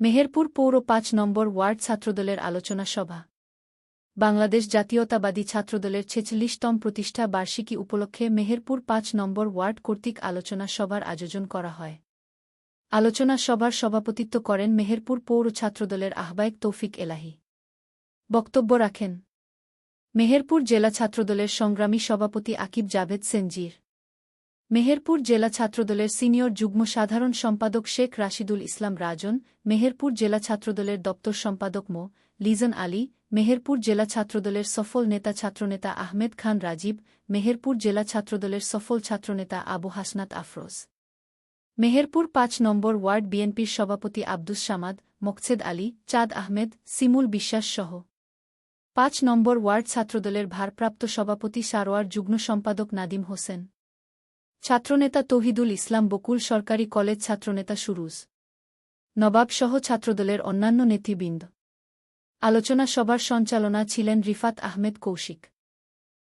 মেহেরপুর পৌর পাঁচ নম্বর ওয়ার্ড ছাত্রদলের আলোচনা সভা। বাংলাদেশ জাতীয়তাবাদী ছাত্রদলের ছেচল্লিশতম প্রতিষ্ঠা বার্ষিকী উপলক্ষে মেহেরপুর পাঁচ নম্বর ওয়ার্ড কর্তৃক আলোচনা সভার আয়োজন করা হয়। আলোচনা সভার সভাপতিত্ব করেন মেহেরপুর পৌর ছাত্রদলের আহ্বায়ক তৌফিক এলাহি। বক্তব্য রাখেন, মেহেরপুর জেলা ছাত্রদলের সংগ্রামী সভাপতি আকিব জাভেদ সেনজির। মেহেরপুর জেলা ছাত্রদলের সিনিয়র যুগ্ম সাধারণ সম্পাদক শেখ রাশিদুল ইসলাম রাজন, মেহেরপুর জেলা ছাত্রদলের দপ্তর সম্পাদক মো. লিজন আলী, মেহেরপুর জেলা ছাত্রদলের সফল নেতা ছাত্রনেতা আহমেদ খান রাজীব, মেহেরপুর জেলা ছাত্রদলের সফল ছাত্রনেতা আবু হাসনাত আফরোজ। মেহেরপুর পাঁচ নম্বর ওয়ার্ড বিএনপির সভাপতি আব্দুস সামাদ মকছেদ আলী, চাঁদ আহমেদ, সিমুল বিশ্বাস সহ। পাঁচ নম্বর ওয়ার্ড ছাত্রদলের ভারপ্রাপ্ত সভাপতি সারোয়ার যুগ্ম সম্পাদক নাদিম হোসেন। ছাত্রনেতা তহিদুল ইসলাম বকুল সরকারি কলেজ ছাত্রনেতা সুরুজ। নবাবসহ ছাত্রদলের অন্যান্য নেতৃবৃন্দ। আলোচনা সভার সঞ্চালনা ছিলেন রিফাত আহমেদ কৌশিক।